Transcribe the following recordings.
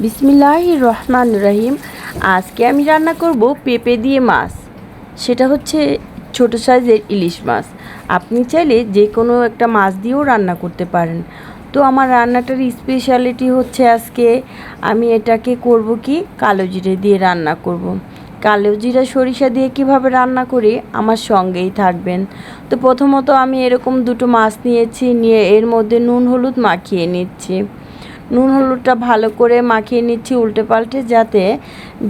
বিসমিল্লাহ রহমান রহিম আজকে আমি রান্না করব পেঁপে দিয়ে মাছ। সেটা হচ্ছে ছোট সাইজের ইলিশ মাছ। আপনি চাইলে যে কোনো একটা মাছ দিয়েও রান্না করতে পারেন। তো আমার রান্নাটার স্পেশালিটি হচ্ছে আজকে আমি এটাকে করব কি? কালো জিরে দিয়ে রান্না করব। কালো জিরা সরিষা দিয়ে কীভাবে রান্না করি? আমার সঙ্গেই থাকবেন। তো প্রথমত আমি এরকম দুটো মাছ নিয়েছি। নিয়ে এর মধ্যে নুন, হলুদ মাখিয়ে নিচ্ছি। নুন হলুদটা ভালো করে মাখিয়ে নিচ্ছি উল্টে পাল্টে যাতে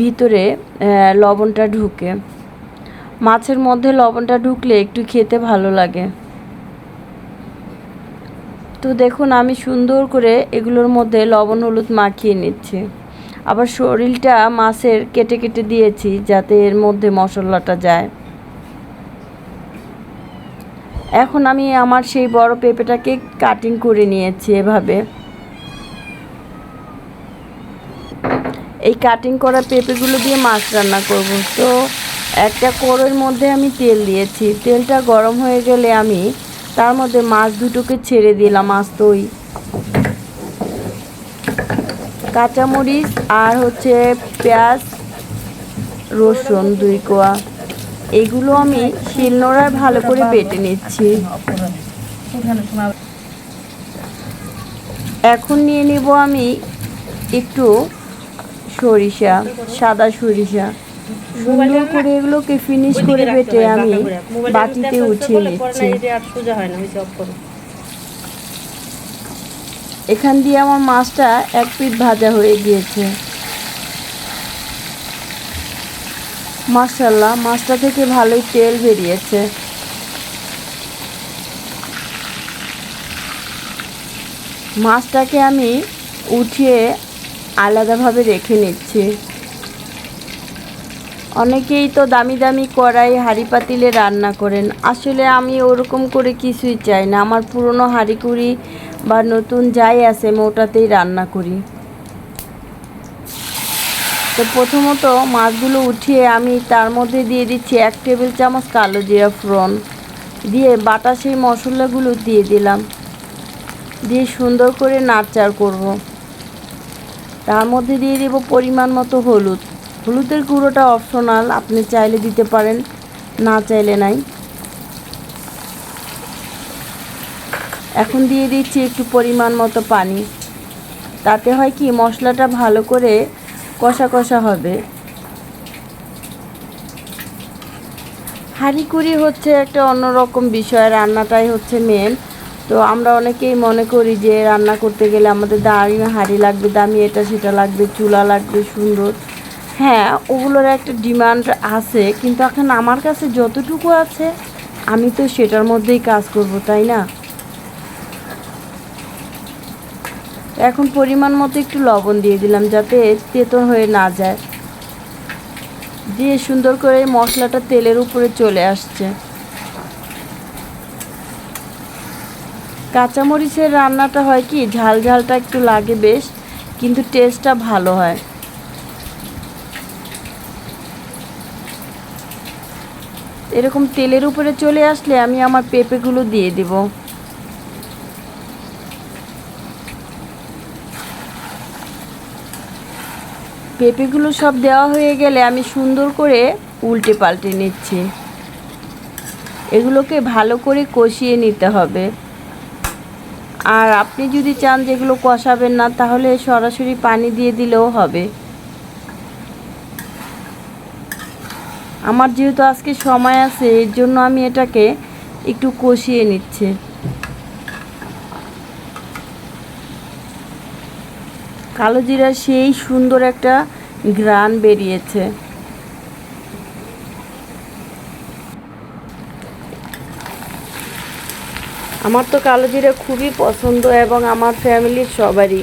ভিতরে লবণটা ঢুকে। মাছের মধ্যে লবণটা ঢুকলে একটু খেতে ভালো লাগে। তো দেখুন, আমি সুন্দর করে এগুলোর মধ্যে লবণ হলুদ মাখিয়ে নিচ্ছি। আবার শরীরটা মাছের কেটে কেটে দিয়েছি যাতে এর মধ্যে মশলাটা যায়। এখন আমি আমার সেই বড় পেঁপেটাকে কাটিং করে নিয়েছি এভাবে। এই কাটিং করা পেঁপেগুলো দিয়ে মাছ রান্না করব। তো একটা কড়ের মধ্যে আমি তেল দিয়েছি। তেলটা গরম হয়ে গেলে আমি তার মধ্যে মাছ দুটোকে ছেড়ে দিলাম আস্তই। কাঁচামরিচ আর হচ্ছে পেঁয়াজ, রসুন, দুই কোয়া। এগুলো আমি শিলনোড়ায় ভালো করে বেটে নিচ্ছি। এখন নিয়ে নিব আমি একটু সরিষা সাদা সরিষা। সুন্দর করে এগুলোকে ফিনিশ করে বেটে আমি বাটিতে উঠিয়ে নিচ্ছি। এখান দিয়ে আমার মাছটা এক পিঠ ভাজা হয়ে গিয়েছে। মাশাল্লাহ মাছটা থেকে ভালোই তেল বেরিয়েছে। মাছটাকে আমি উঠিয়ে আলাদাভাবে রেখে নিচ্ছি। অনেকেই তো দামি দামি কড়াই, হাঁড়ি পাতিলে রান্না করেন। আসলে আমি ওরকম করে কিছুই চাই না। আমার পুরনো হাঁড়ি কুড়ি বা নতুন যাই আছে, আমি ওটাতেই রান্না করি। তো প্রথমত মাছগুলো উঠিয়ে আমি তার মধ্যে দিয়ে দিচ্ছি এক টেবিল চামচ কালো জিরা ফোড়ন। দিয়ে বাটা সেই মশলাগুলো দিয়ে দিলাম। দিয়ে সুন্দর করে নাড়চাড় করব। তার মধ্যে দিয়ে দেব পরিমাণ মতো হলুদ। হলুদের গুঁড়োটা অপশনাল আপনি চাইলে দিতে পারেন, না চাইলে নাই। এখন দিয়ে দিচ্ছি একটু পরিমাণ মতো পানি। তাতে হয় কি, মশলাটা ভালো করে কষা কষা হবে। হাঁড়ি কুড়ি হচ্ছে একটা অন্যরকম বিষয়, রান্নাটাই হচ্ছে মেন তো আমরা অনেকেই মনে করি যে রান্না করতে গেলে আমাদের দামি হাঁড়ি লাগবে, দামি এটা সেটা লাগবে, চুলা লাগবে, সুন্দর। হ্যাঁ ওগুলোর একটা ডিমান্ড আছে, কিন্তু এখন আমার কাছে যতটুকু আছে, আমি তো সেটার মধ্যেই কাজ করব, তাই না? এখন পরিমাণ মতো একটু লবণ দিয়ে দিলাম যাতে তেতো হয়ে না যায়। দিয়ে সুন্দর করে মশলাটা তেলের উপরে চলে আসছে। কাঁচামরিচের রান্নাটা হয় কি, ঝাল ঝালটা একটু লাগে বেশ, কিন্তু টেস্টটা ভালো হয়। এরকম তেলের উপরে চলে আসলে আমি আমার পেঁপেগুলো দিয়ে দিব। পেঁপেগুলো সব দেওয়া হয়ে গেলে আমি সুন্দর করে উল্টে পাল্টে নিচ্ছি। এগুলোকে ভালো করে কষিয়ে নিতে হবে। আর আপনি যদি চান যেগুলো কষাবেন না, তাহলে সরাসরি পানি দিয়ে দিলেও হবে। আমার যেহেতু আজকে সময় আছে, এর জন্য আমি এটাকে একটু কষিয়ে নিচ্ছি। কালো জিরার সেই সুন্দর একটা গ্রান বেরিয়েছে। আমার তো কালো জিরা খুবই পছন্দ এবং আমার ফ্যামিলির সবারই।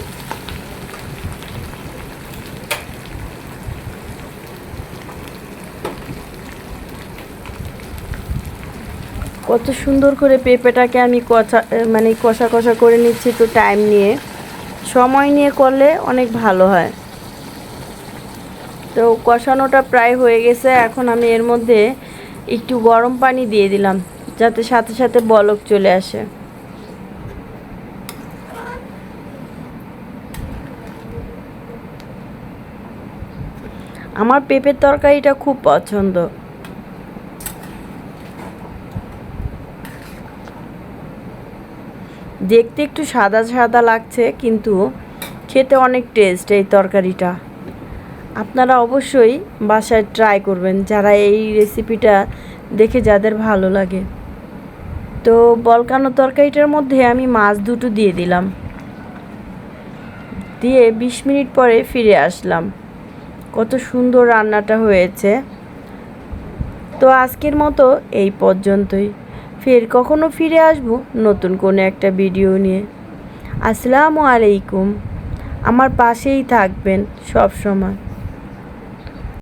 কত সুন্দর করে পেঁপেটাকে আমি কষা মানে কষা কষা করে নিচ্ছি তো টাইম নিয়ে। সময় নিয়ে করলে অনেক ভালো হয়। তো কষানোটা প্রায় হয়ে গেছে, এখন আমি এর মধ্যে একটু গরম পানি দিয়ে দিলাম। যাতে সাথে সাথে বলক চলে আসে। আমার পেঁপের তরকারিটা খুব পছন্দ। দেখতে একটু সাদা সাদা লাগছে, কিন্তু খেতে অনেক টেস্ট এই তরকারিটা। আপনারা অবশ্যই বাসায় ট্রাই করবেন, যারা এই রেসিপিটা দেখে যাদের ভালো লাগে। তো বলকানো তরকারিটার মধ্যে আমি মাছ দুটো দিয়ে দিলাম। দিয়ে বিশ মিনিট পরে ফিরে আসলাম। কত সুন্দর রান্নাটা হয়েছে। তো আজকের মতো এই পর্যন্তই। ফের কখনো ফিরে আসব নতুন কোনো একটা ভিডিও নিয়ে। আসসালামু আলাইকুম। আমার পাশেই থাকবেন সব সময়